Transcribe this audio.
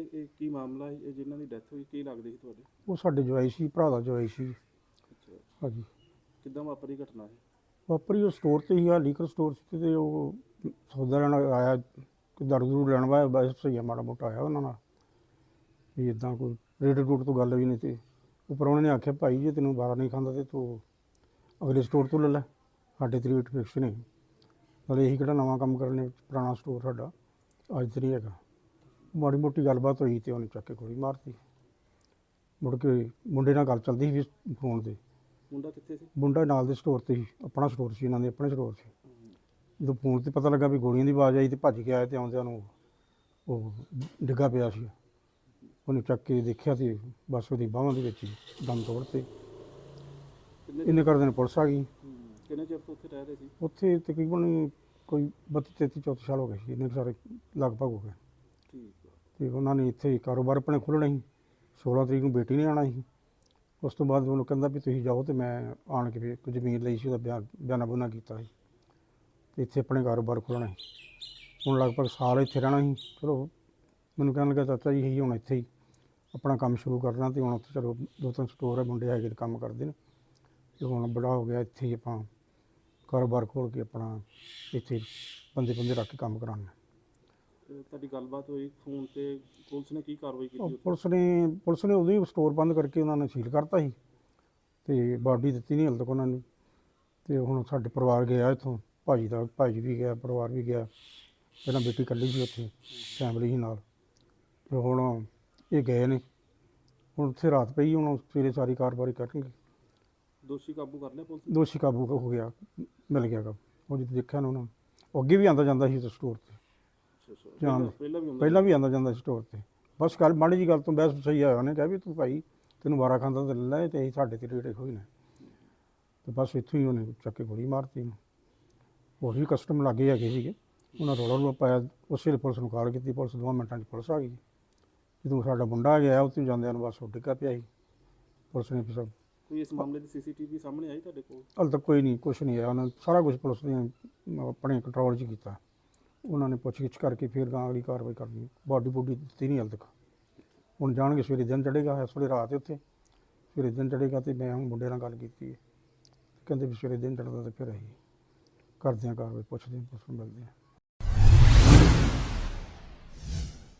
ਇਹ ਇਹ ਕੀ ਮਾਮਲਾ ਹੈ? ਇਹ ਜਿਨ੍ਹਾਂ ਦੀ ਡੈਥ ਹੋਈ ਕੀ ਲੱਗਦੇ ਸੀ ਤੁਹਾਡੇ? ਉਹ ਸਾਡੇ ਜਵਾਈ ਸੀ ਭਰਾ ਦਾ ਜਵਾਈ ਸੀ। ਅੱਛਾ। ਹਾਂਜੀ। ਕਿੱਦਾਂ ਵਾਪਰੀ ਘਟਨਾ ਹੈ ਵਾਪਰੀ ਉਹ ਸਟੋਰ ਤੇ ਹੀ ਆ ਲੀਕਰ ਸਟੋਰ ਸੀ ਤੇ ਉਹ ਸੌਦਾ ਲੈਣ ਆਇਆ ਕਿ ਦਾਰੂ ਦੂਰੂ ਲੈਣ ਵਾਇਆ ਬਸ ਸਹੀ ਆ ਮਾੜਾ ਮੋਟਾ ਆਇਆ ਉਹਨਾਂ ਨਾਲ। ਵੀ ਇਦਾਂ ਕੋਈ ਰੇਟ ਰੂਟ ਤੋਂ ਗੱਲ ਵੀ ਨਹੀਂ ਤੇ ਉੱਪਰ ਉਹਨਾਂ ਨੇ ਆਖਿਆ ਭਾਈ ਜੇ ਤੈਨੂੰ ਬਾਰਾ ਨਹੀਂ ਖਾਂਦਾ ਤੇ ਤੂੰ ਅਗਲੇ ਸਟੋਰ ਤੋਂ ਲੈ ਲੈ। ਸਾਡੇ ਤੇ ਰੇਟ ਫਿਕਸ ਨਹੀਂ ਨਾਲੇ ਇਹੀ ਕਿਹੜਾ ਨਵਾਂ ਕੰਮ ਕਰਨੇ ਪੁਰਾਣਾ ਸਟੋਰ ਸਾਡਾ। ਅੱਜ ਤੇ ਨਹੀਂ ਹੈਗਾ। ਮਾੜੀ ਮੋਟੀ ਗੱਲਬਾਤ ਹੋਈ ਤੇ ਉਹਨੇ ਚੱਕ ਕੇ ਗੋਲੀ ਮਾਰਤੀ। ਮੁੜ ਕੇ ਮੁੰਡੇ ਨਾਲ ਗੱਲ ਚੱਲਦੀ ਸੀ ਫੋਨ ਤੇ। ਮੁੰਡਾ ਕਿੱਥੇ ਸੀ? ਮੁੰਡਾ ਨਾਲ ਦੇ ਸਟੋਰ ਤੇ ਸੀ ਆਪਣਾ ਸਟੋਰ ਸੀ ਇਹਨਾਂ ਦੇ ਆਪਣੇ ਸਟੋਰ ਸੀ। ਜਦੋਂ ਫੋਨ ਤੇ ਪਤਾ ਲੱਗਾ ਵੀ ਗੋਲੀਆਂ ਦੀ ਆਵਾਜ਼ ਆਈ ਤੇ ਭੱਜ ਕੇ ਆਏ ਤੇ ਆਉਂਦਿਆਂ ਨੂੰ ਉਹ ਡਿੱਗਾ ਪਿਆ ਸੀ। ਉਹਨੂੰ ਚੱਕ ਕੇ ਦੇਖਿਆ ਤੇ ਬਸ ਉਹਦੀ ਬਾਹਾਂ ਦੇ ਵਿੱਚ ਹੀ ਦਮ ਤੋੜਤੇ ਕਿੰਨੇ ਇੰਨੇ ਕਰਦੇ ਨੇ ਪੁਲਿਸ ਆ ਗਈ। ਕਿੰਨੇ ਚਿਰ ਤੋਂ ਉੱਥੇ ਰਹਿ ਰਹੇ ਸੀ? ਉੱਥੇ ਤਕਰੀਬਨ ਕੋਈ 32 33 34 ਸਾਲ ਹੋ ਗਏ ਸੀ ਇੰਨੇ ਸਾਰੇ ਲਗਭਗ ਹੋ ਗਏ। ਠੀਕ। ਤੇ ਉਹਨਾਂ ਨੇ ਇੱਥੇ ਕਾਰੋਬਾਰ ਆਪਣੇ ਖੋਲ੍ਹਣਾ ਸੀ। 16 ਤਰੀਕ ਨੂੰ ਬੇਟੀ ਨੇ ਆਉਣਾ ਸੀ। ਉਸ ਤੋਂ ਬਾਅਦ ਉਹਨੂੰ ਕਹਿੰਦਾ ਵੀ ਤੁਸੀਂ ਜਾਓ ਤੇ ਮੈਂ ਆਣ ਕੇ ਫਿਰ ਕੁਝ ਜ਼ਮੀਨ ਲਈ ਸੀ, ਉਹਦਾ ਬਿਆਨ ਬਿਆਨਾ ਬੁਨਾ ਕੀਤਾ ਸੀ। ਤੇ ਇੱਥੇ ਆਪਣੇ ਕਾਰੋਬਾਰ ਖੋਲ੍ਹਣਾ ਸੀ। ਹੁਣ ਲਗਭਗ ਸਾਲ ਇੱਥੇ ਰਹਿਣਾ ਸੀ। ਚਲੋ, ਮੈਨੂੰ ਕਹਿਣ ਲੱਗਾ, ਚਾਚਾ ਜੀ ਹੀ ਹੁਣ ਇੱਥੇ ਹੀ ਆਪਣਾ ਕੰਮ ਸ਼ੁਰੂ ਕਰਨਾ ਤੇ ਹੁਣ ਉੱਥੇ ਚਲੋ ਦੋ ਤਿੰਨ ਸਟੋਰ ਹੈ ਮੁੰਡੇ ਹੈਗੇ ਨੇ ਕੰਮ ਕਰਦੇ ਨੇ। ਤੇ ਹੁਣ ਬੜਾ ਹੋ ਗਿਆ ਇੱਥੇ ਹੀ ਆਪਾਂ ਕਾਰੋਬਾਰ ਖੋਲ੍ਹ ਕੇ ਆਪਣਾ ਇੱਥੇ ਬੰਦੇ ਬੰਦੇ ਰੱਖ ਕੇ ਕੰਮ ਕਰਾਉਣਾ ਤੁਹਾਡੀ ਗੱਲਬਾਤ ਹੋਈ ਫੋਨ ਤੇ ਪੁਲਿਸ ਨੇ ਕੀ ਕਾਰਵਾਈ ਕੀਤੀ ਉਹ? ਪੁਲਿਸ ਨੇ ਪੁਲਿਸ ਨੇ ਉਦੋਂ ਹੀ ਸਟੋਰ ਬੰਦ ਕਰਕੇ ਉਹਨਾਂ ਨੇ ਸੀਲ ਕਰਤਾ ਸੀ ਤੇ ਬਾਡੀ ਦਿੱਤੀ ਨਹੀਂ ਹਾਲੇ ਤੱਕ ਉਹਨਾਂ ਨੂੰ। ਤੇ ਹੁਣ ਸਾਡੇ ਪਰਿਵਾਰ ਗਿਆ ਇੱਥੋਂ ਭਾਜੀ ਦਾ ਭਾਜੀ ਵੀ ਗਿਆ ਪਰਿਵਾਰ ਵੀ ਗਿਆ। ਪਹਿਲਾਂ ਬੇਟੀ ਇਕੱਲੀ ਸੀ ਉੱਥੇ ਫੈਮਿਲੀ ਸੀ ਨਾਲ। ਤੇ ਹੁਣ ਇਹ ਗਏ ਨੇ। ਹੁਣ ਉੱਥੇ ਰਾਤ ਪਈ ਹੁਣ ਸਵੇਰੇ ਸਾਰੀ ਕਾਰਵਾਈ ਕਰਨਗੇ। ਦੋਸ਼ੀ ਕਾਬੂ ਕਰ ਲਿਆ ਪੁਲਿਸ ਨੇ? ਦੋਸ਼ੀ ਕਾਬੂ ਹੋ ਗਿਆ ਮਿਲ ਗਿਆ ਗਾ ਉਹ ਜਿੱਦ ਦੇਖਿਆ ਨਾ ਉਹਨਾਂ ਨੂੰ। ਉਹ ਅੱਗੇ ਵੀ ਆਂਦਾ ਜਾਂਦਾ ਸੀ ਉਸ ਸਟੋਰ ਤੇ। ਜਾਣ ਪਹਿਲਾਂ- ਵੀ ਹੁੰਦਾ ਪਹਿਲਾਂ ਵੀ ਆਂਦਾ ਜਾਂਦਾ ਸੀ ਸਟੋਰ ਤੇ। ਬਸ ਗੱਲ ਮਾੜੀ ਜੀ ਗੱਲ ਤੋਂ ਬਹਿਸ ਸਹੀ ਆਇਆ ਉਹਨੇ ਕਿਹਾ ਵੀ ਤੂੰ ਭਾਈ ਤੈਨੂੰ ਵਾਰਾ ਖਾਂਦਾ ਤੇ ਲੈ ਤੇ ਅਸੀਂ ਸਾਡੇ ਤੇ ਰੇਟ ਇਹੋ ਹੀ ਨੇ। ਤੇ ਬਸ ਇੱਥੋਂ ਹੀ ਉਹਨੇ ਚੱਕ ਕੇ ਗੋਲੀ ਮਾਰਤੀ। ਉਹਨੂੰ ਹੋਰ ਵੀ ਕਸਟਮ ਲੱਗੇ ਹੈਗੇ ਸੀਗੇ। ਉਹਨਾਂ ਰੋਲਾ ਰੋਲਾ ਪਾਇਆ ਉਸੇ ਪੁਲਿਸ ਨੂੰ ਕਾਲ ਕੀਤੀ ਪੁਲਿਸ ਦੋ ਮਿੰਟਾਂ 'ਚ ਪੁਲਿਸ ਆ ਗਈ। ਜਦੋਂ ਸਾਡਾ ਮੁੰਡਾ ਗਿਆ ਉੱਥੇ ਜਾਂਦਿਆਂ ਨੂੰ ਬਸ ਉਹ ਡਿੱਗਾ ਪਿਆ ਸੀ। ਪੁਲਿਸ ਨੇ ਫਿਰ ਸਭ ਕੋਈ ਇਸ ਮਾਮਲੇ ਦੀ ਸੀਸੀਟੀਵੀ ਸਾਹਮਣੇ ਆਈ ਤੁਹਾਡੇ ਕੋਲ? ਹਾਲੇ ਤੱਕ ਕੋਈ ਨਹੀਂ ਕੁਛ ਨਹੀਂ ਆਇਆ। ਉਹਨਾਂ ਨੇ ਸਾਰਾ ਕੁਝ ਪੁਲਿਸ ਨੇ ਆਪਣੇ ਕੰਟਰੋਲ 'ਚ ਕੀਤਾ। ਉਹਨਾਂ ਨੇ ਪੁੱਛਗਿੱਛ ਕਰਕੇ ਫਿਰ ਗਾਂ ਅਗਲੀ ਕਾਰਵਾਈ ਕਰਨੀ। ਬਾਡੀ ਬੂਡੀ ਦਿੱਤੀ ਨਹੀਂ ਹਾਲੇ ਤੱਕ। ਹੁਣ ਜਾਣਗੇ ਸਵੇਰੇ ਦਿਨ ਚੜੇਗਾ ਇਸ ਵੇਲੇ ਰਾਤ ਹੈ ਉੱਥੇ। ਸਵੇਰੇ ਦਿਨ ਚੜੇਗਾ ਤੇ ਮੈਂ ਹੁਣ ਮੁੰਡੇ ਨਾਲ ਗੱਲ ਕੀਤੀ ਹੈ। ਕਹਿੰਦੇ ਵੀ ਸਵੇਰੇ ਦਿਨ ਚੜਦਾ ਤੇ ਫਿਰ ਅਸੀਂ ਕਰਦੇ ਹਾਂ ਕਾਰਵਾਈ ਪੁੱਛਦੇ ਹਾਂ, ਪੁੱਛਣ ਮਿਲਦੇ ਹਾਂ।